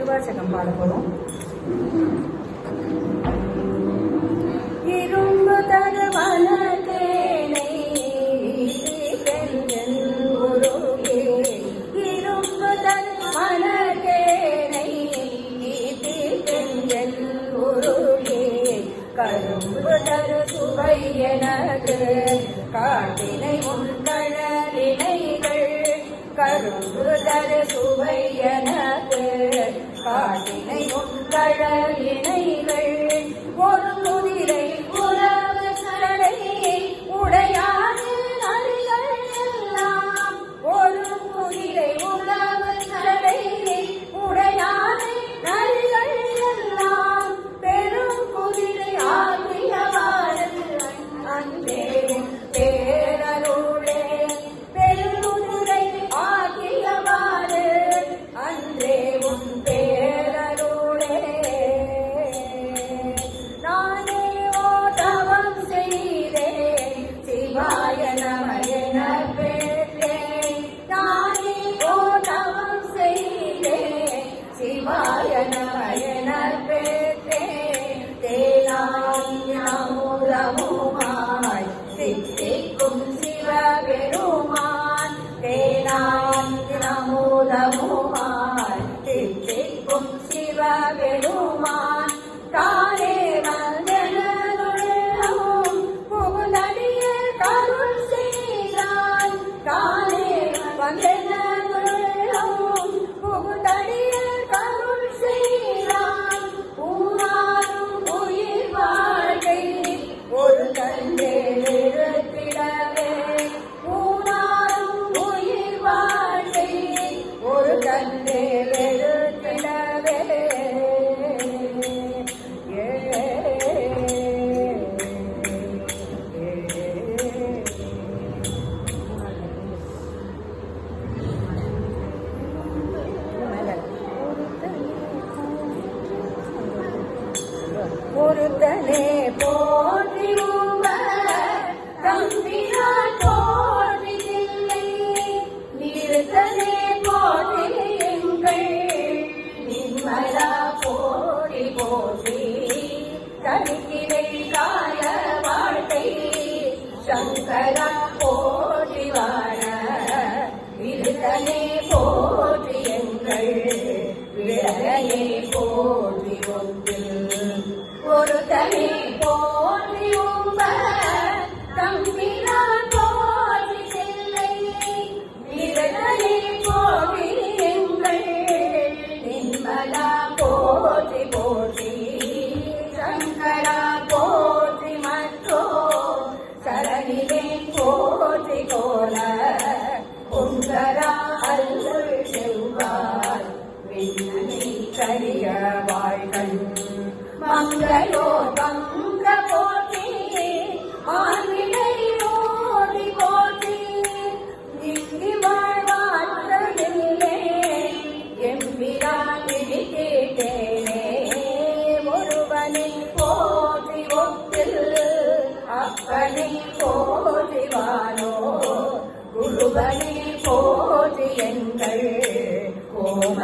திருவாசகம் பாட போகிறோம் இரும்பு தகவலத்தை கரும்பு தரு சுவை எனக்கு காட்டினை உள் கடலினைகள் கரும்பு தரு சுவை எனக்கு காட்டினை உங்களையினை ജീവകളുമാ ஒருத்தனே போ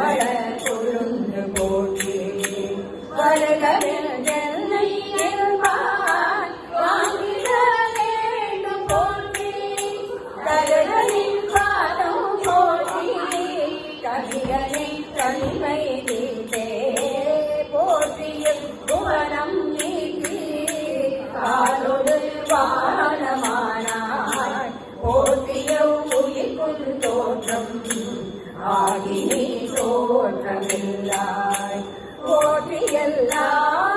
வாழ கொழுந்து போற்றி வருகரில் தென்னை இருப்பான் வாங்கிட வேண்டும் போற்றி தருகனின் பாதம் போற்றி கவிகளின் தன்மை தீட்டே போற்றிய புவனம் நீட்டி காலொடு வாரணமானான் போற்றிய உயிர்கொண்டு தோற்றம் ஆகி தோற்றமில்லாய். போற்றியெல்லாம்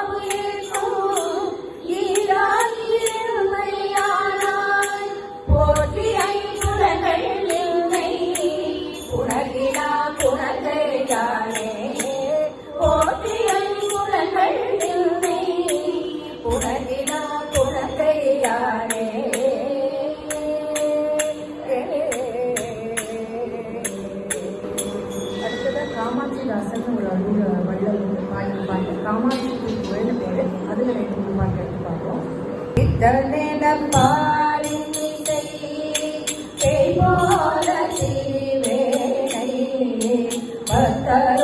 gracias.